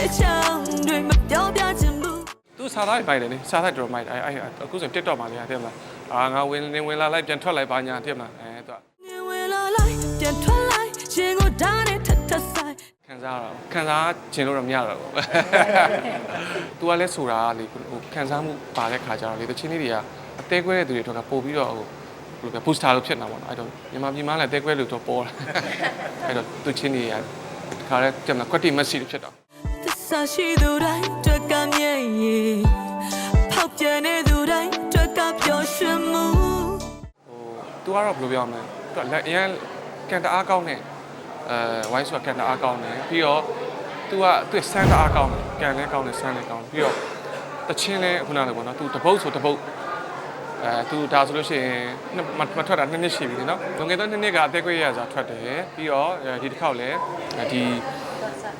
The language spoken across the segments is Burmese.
တဲ့အကြောင်းတွေမပြောပြချင်ဘူးသူစားသားပိုက်တယ်လေစားသားတော်မိုက်တယ်အဲအဲအခုဆို TikTok မှာလေတဲ့မလားအာငါဝင်နေဝင်လာလိုက်ပြန်ထွက်လိုက်ပါညာတဲ့မလားအဲသူကနေဝင်လာလိုက်ပြန်ထွက်လိုက်ရှင်ကိုဓာတ်နဲ့ထပ်ထပ်ဆိုင်ခံစားရတော့ခံစားခြင်းလို့တော့မရတော့ဘူး तू ကလည်းဆိုတာကလေဟိုခံစားမှုပါတဲ့ခါကျတော့လေတချင်းလေးတွေကအသေးကွဲတဲ့သူတွေတော့ကပို့ပြီးတော့ဟိုဘယ်လိုလဲ booster လို့ဖြစ်နေတာပေါ့နော်အဲ့တော့မြန်မာပြည်မှာလည်းအသေးကွဲလို့တော့ပေါ်တယ်အဲ့တော့သူချင်းတွေကတခါလဲကြက်မလား quality message လို့ဖြစ်တော့ ဆာရှိသူတိုင်းတွက်ကမြဲရေဖောက်ပြန်တဲ့သူတိုင်းတွက်ကပျော်ရွှင်မှုဟိုသူကတော့ဘယ်လိုပြောမလဲသူကလက်အရင်ကန်တအားကောင်းတဲ့အဲဝိုင်းဆိုတာကန်တအားကောင်းတယ်ပြီးတော့သူကသူဆန်းတအားကောင်းတယ်ကန်လည်းကောင်းတယ်ဆန်းလည်းကောင်းပြီးတော့တချင်းလည်းခုနလိုပေါ့နော်သူတပုတ်ဆိုတပုတ်အဲသူဒါဆိုလို့ရှိရင်မထွက်တာနှစ်နှစ်ရှိပြီနော်။ငွေတော့နှစ်နှစ်ကအသက်ကွေးရစာထွက်တယ်။ပြီးတော့ဒီတစ်ခေါက်လည်းဒီ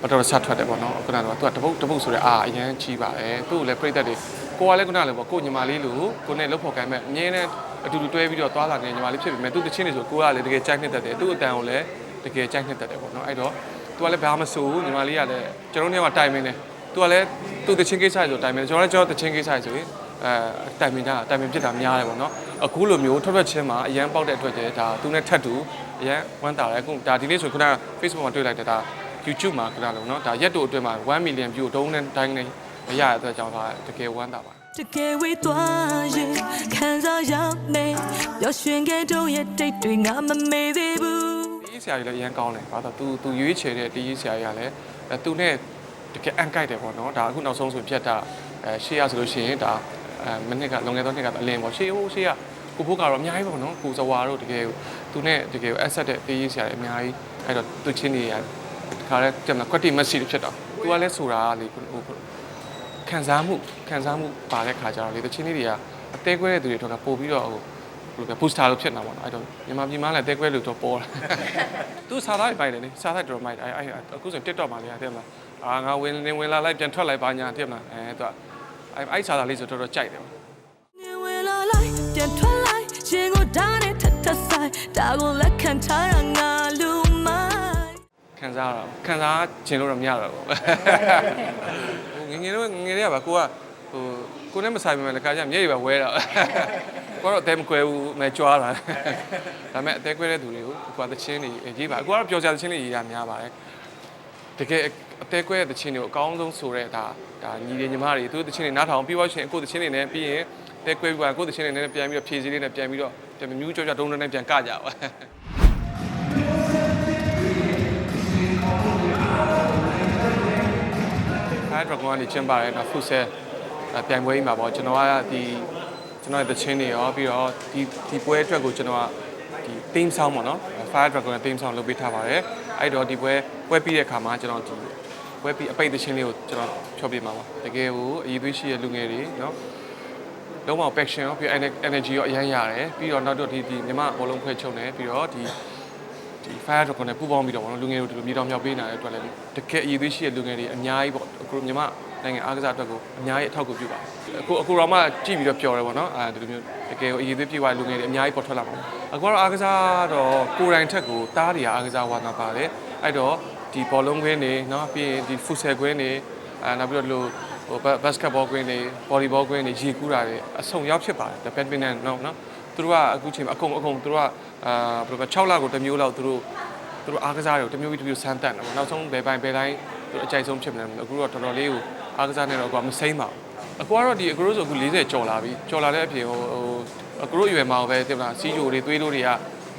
ဘာတော်ဆတ်ထွက်တယ်ပေါ့နော်ခုနကတော့သူကတပုတ်တပုတ်ဆိုရဲအာအရန်ကြီးပါတယ်သူ့ကိုလည်းပြိတက်တွေကိုကလည်းခုနလည်းပေါ့ကိုညီမလေးလိုကိုနဲ့လှုပ်ဖို့ကိုင်းမဲ့အမြဲတမ်းအတူတူတွဲပြီးတော့သွားလာနေညီမလေးဖြစ်ပေမဲ့သူ့တချင်းနေဆိုကိုကလည်းတကယ်ကြိုက်နှစ်သက်တယ်သူ့အတန်ကိုလည်းတကယ်ကြိုက်နှစ်သက်တယ်ပေါ့နော်အဲ့တော့သူကလည်းဘာမဆိုဘူးညီမလေးကလည်းကျွန်တော်တို့ကတိုင်မင်းတယ်သူကလည်းသူ့တချင်းကိစ္စဆိုတိုင်မင်းတယ်ကျွန်တော်လည်းကျွန်တော်တချင်းကိစ္စဆိုရင်အဲတိုင်ပင်ကြတိုင်ပင်ဖြစ်တာများတယ်ပေါ့နော်အခုလိုမျိုးထွက်ထွက်ချင်းမှာအရန်ပေါက်တဲ့အတွက်ကျဒါသူနဲ့ထပ်တူအရန်ဝမ်းတာတယ်အခုဒါဒီနေ့ဆိုခုန Facebook မှာတွေ့လိုက်တဲ့ဒါ YouTube မှာခုနလုံးနော်ဒါရက်တို့အတွင်းမှာ1 million view တုံးနဲ့တိုင်းနဲ့မရတဲ့အတွက်ကြောင့်ဒါတကယ်ဝမ်းတာပါတကယ်ဝေးသွားရင်ခံစားရမယ်ပျော်ရွှင်ခဲ့တော့ရဲ့တိတ်တွေငါမမေ့သေးဘူးတီးဆရာကြီးလည်းအရန်ကောင်းတယ်ဘာလို့သူသူရွေးချယ်တဲ့တီးဆရာကြီးကလည်းအဲသူနဲ့တကယ်အန်ကိုက်တယ်ပေါ့နော်ဒါအခုနောက်ဆုံးဆိုပြတ်တာအဲရှေ့ရဆိုလို့ရှိရင်ဒါအဲမနစ်ကလွန်ခဲ့သောနှစ်ကအလင်းပေါ့ရှေ့ဟိုရှေ့ကကိုဖိုးကတော့အများကြီးပေါ့နော်ကိုစဝါတို့တကယ်သူနဲ့တကယ်အဆက်တဲ့တီးဆရာကြီးအများကြီးအဲ့တော့သူချင်းနေရတ ခါလဲကြက်မလား quality message ဖြစ်တော့သူကလည်းဆိုတာကလေဟိုခံစားမှုခံစားမှုပါတဲ့ခါကျတော့လေတချင်းလေးတွေကအသေးကွဲတဲ့သူတွေတော့ကပို့ပြီးတော့ဟိုဘယ်လိုလဲ booster လို့ဖြစ်နေတာပေါ့နော်အဲ့တော့မြန်မာပြည်မှာလည်းတဲကွဲလို့တော့ပေါ်တယ်သူစားသားပိုက်တယ်လေစားသားတော်မိုက်တယ်အဲ့အဲ့အခုဆို TikTok မှာလေတဲ့မလားအာငါဝင်နေဝင်လာလိုက်ပြန်ထွက်လိုက်ပါညာတဲ့မလားအဲသူကအဲ့အဲ့စားသားလေးဆိုတော်တော်ကြိုက်တယ်နေဝင်လာလိုက်ပြန်ထွက်လိုက်ရှင်ကိုဓာတ်နဲ့ထပ်ထပ်ဆိုင်ဒါကိုလက်ခံထားရငါလူမိုင်း ခံစားရတော့ခံစားခြင်းလို့တော့မရတော့ဘူးဟိုငယ်ငယ်တော့ငယ်တွေကပါကိုကဟိုကိုနဲ့မဆိုင်ပေမဲ့လည်းခါကျမျက်ရည်ပဲဝဲတော့ကိုကတော့အသေးမကွဲဘူးမဲကြွားတာဒါပေမဲ့အသေးကွဲတဲ့သူတွေကိုကိုကသချင်းတွေရေးပါကိုကတော့ပျော်စရာသချင်းတွေရေးရများပါတယ်တကယ်အသေးကွဲတဲ့တခြင်းတွေကိုအကောင်းဆုံးဆိုတဲ့ဒါဒါညီတွေညီမတွေသူတို့တခြင်းတွေနားထောင်ပြီးသွားရှင်အခုတခြင်းတွေနဲ့ပြီးရင်တဲကွဲပြီးသွားအခုတခြင်းတွေနဲ့ပြန်ပြီးတော့ဖြည့်စည်းလေးနဲ့ပြန်ပြီးတော့ပြန်မြူးကြောကြောတုံးတုံးနဲ့ပြန်ကကြပါ အဲဒရဂွန်ကနေကျင်းပါတယ်ဒါဖုဆဲပြိုင်ပွဲကြီးမှာပေါ့ကျွန်တော်ကဒီကျွန်တော်ရဲ့တခြင်းတွေရောပြီးတော့ဒီဒီပွဲအတွက်ကိုကျွန်တော်ကဒီ theme song ပေါ့နော် Fire Dragon ရဲ့ theme song လုပ်ပေးထားပါတယ်အဲ့တော့ဒီပွဲပွဲပြီးတဲ့အခါမှာကျွန်တော်ဒီပွဲပြီးအပိတ်တခြင်းလေးကိုကျွန်တော်ဖြောပြမှာပါတကယ်ကိုအည်သွေးရှိတဲ့လူငယ်တွေနော်လုံးဝ passion ရောပြီး energy ရောအရင်ရတယ်ပြီးတော့နောက်တော့ဒီဒီမြမဘောလုံးခွဲချုပ်နေပြီးတော့ဒီ ဒီ Fire Dragon နဲ့ပူးပေါင်းပြီးတော့ဘောလုံးလူငယ်တို့ဒီလိုမြေတောင်မြောက်ပေးနေတဲ့အတွက်လည်းတကယ်အည်သွေးရှိတဲ့လူငယ်တွေအများကြီးပေါ့အခုမြမနိုင်ငံအားကစားအတွက်ကိုအများကြီးအထောက်အကူပြုပါအခုအခုတော့မှကြည့်ပြီးတော့ပျော်တယ်ပေါ့နော်အဲဒီလိုမျိုးတကယ်ကိုအည်သွေးပြည့်ဝတဲ့လူငယ်တွေအများကြီးပေါ်ထွက်လာပါအခုကတော့အားကစားတော့ကိုယ်တိုင်ထက်ကိုတားတွေကအားကစားဝါနာပါတယ်အဲ့တော့ဒီဘောလုံးခွင်းတွေနော်ပြီးရင်ဒီဖူဆယ်ခွင်းတွေအဲနောက်ပြီးတော့လို့ဟိုဘတ်စကတ်ဘောကွင်းတွေဘော်လီဘောကွင်းတွေရေကူးတာတွေအဆုံရောက်ဖြစ်ပါတယ်ဘက်ဒမင်တန်နော်နော် သူတို့ကအခုချိန်မှာအကုန်အကုန်သူတို့ကအာဘယ်လိုပဲ6လကိုတစ်မျိုးလောက်သူတို့သူတို့အားကစားတွေကိုတစ်မျိုးပြီးတစ်မျိုးဆန်းတတ်တယ်ပေါ့နောက်ဆုံးဘယ်ပိုင်းဘယ်တိုင်းသူတို့အကြိုက်ဆုံးဖြစ်မလဲအခုတော့တော်တော်လေးကိုအားကစားနေတော့အခုကမစိမ့်ပါဘူးအခုကတော့ဒီအခုတို့ဆိုအခု40ကျော်လာပြီကျော်လာတဲ့အပြင်ဟိုဟိုအခုတို့အရွယ်မှာပဲတင်မလားစီးဂျိုတွေသွေးတို့တွေက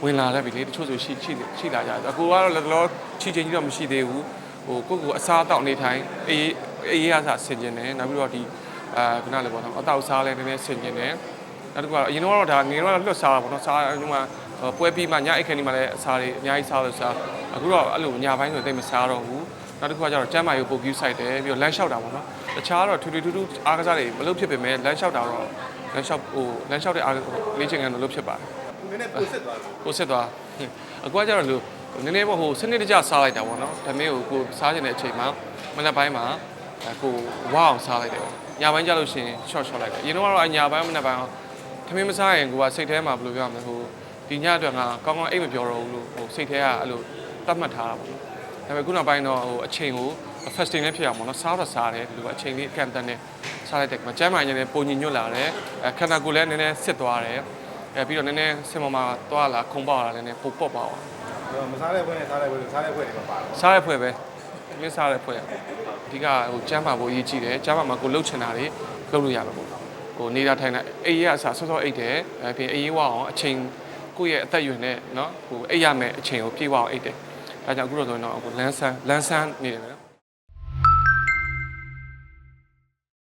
ဝင်လာတဲ့ပြီလေတချို့ဆိုရှိရှိရှိလာကြတယ်အခုကတော့လောလောချီချင်းကြီးတော့မရှိသေးဘူးဟိုကိုယ့်ကိုယ်အစားအသောက်နေထိုင်အေးအေးရစားဆင်ကျင်တယ်နောက်ပြီးတော့ဒီအာခုနလည်းပေါ့နော်အတောက်စားလည်းနည်းနည်းဆင်ကျင်တယ် နောက်တစ်ခုကတော့အရင်တော့ဒါငယ်တော့လွတ်စားတာပေါ့နော်စားဟိုမှာပွဲပြီးမှညအိတ်ခင်းဒီမှာလည်းအစားတွေအများကြီးစားလို့စားအခုတော့အဲ့လိုညပိုင်းဆိုတိတ်မစားတော့ဘူးနောက်တစ်ခုကကျတော့ကျမ်းမာရေးပုတ်ပြီးဆိုင်တယ်ပြီးတော့လမ်းလျှောက်တာပေါ့နော်တခြားတော့ထူထူထူထူအားကစားတွေမလုပ်ဖြစ်ပေမဲ့လမ်းလျှောက်တာတော့လမ်းလျှောက်ဟိုလမ်းလျှောက်တဲ့အားလေ့ကျင့်ခန်းတော့လုပ်ဖြစ်ပါတယ်နည်းနည်းပိုစစ်သွားတယ်ကိုစစ်သွားအခုကကျတော့လို့နည်းနည်းပေါ့ဟိုစနစ်တကျစားလိုက်တာပေါ့နော်ဒါမျိုးကိုကိုစားခြင်းတဲ့အချိန်မှာမနက်ပိုင်းမှာအဲကိုဝါအောင်စားလိုက်တယ်ပေါ့ညပိုင်းကျလို့ရှိရင် short short လိုက်တယ်အရင်တော့ကတော့ညပိုင်းမနက်ပိုင်းထ မင်းမစားရင်ကိုကစိတ်ထဲမှာဘယ်လိုပြောရမလဲဟိုဒီညအတွက်ငါကောင်းကောင်းအိတ်မပြောတော့ဘူးလို့ဟိုစိတ်ထဲကအဲ့လိုတတ်မှတ်ထားတာပေါ့နော်ဒါပေမဲ့ခုနောက်ပိုင်းတော့ဟိုအချိန်ကို fasting လည်းဖြစ်အောင်ပေါ့နော်စားတော့စားတယ်ဒီလိုအချိန်လေးအကန့်အသတ်နဲ့စားလိုက်တဲ့အခါမှာကျန်းမာရေးလည်းပုံညင်ညွတ်လာတယ်အဲခန္ဓာကိုယ်လည်းနည်းနည်းစစ်သွားတယ်အဲပြီးတော့နည်းနည်းဆင်မမှာသွားလာခုံပေါက်လာလည်းနည်းနည်းပုတ်ပေါက်ပါအောင်မစားတဲ့ဘွဲနဲ့စားတဲ့ဘွဲနဲ့စားတဲ့ဘွဲတွေမှာပါတယ်စားရဖွဲ့ပဲမင်းစားရဖွဲ့အဓိကဟိုကျမ်းမာဖို့အရေးကြီးတယ်ကျမ်းမာမှာကိုလှုပ်ချင်တာတွေလှုပ်လို့ရမှာပေါ့ကိုနေတာထိုင်တာအိပ်ရအစားဆော့ဆော့အိပ်တယ်အဲပြီးအေးဝအောင်အချိန်ကိုယ့်ရဲ့အသက်အရွယ်နဲ့เนาะဟိုအိပ်ရမယ်အချိန်ကိုပြေးဝအောင်အိပ်တယ်ဒါကြောင့်အခုတော့ဆိုရင်တော့ဟိုလန်းဆန်းလန်းဆန်းနေတယ်ပဲနော်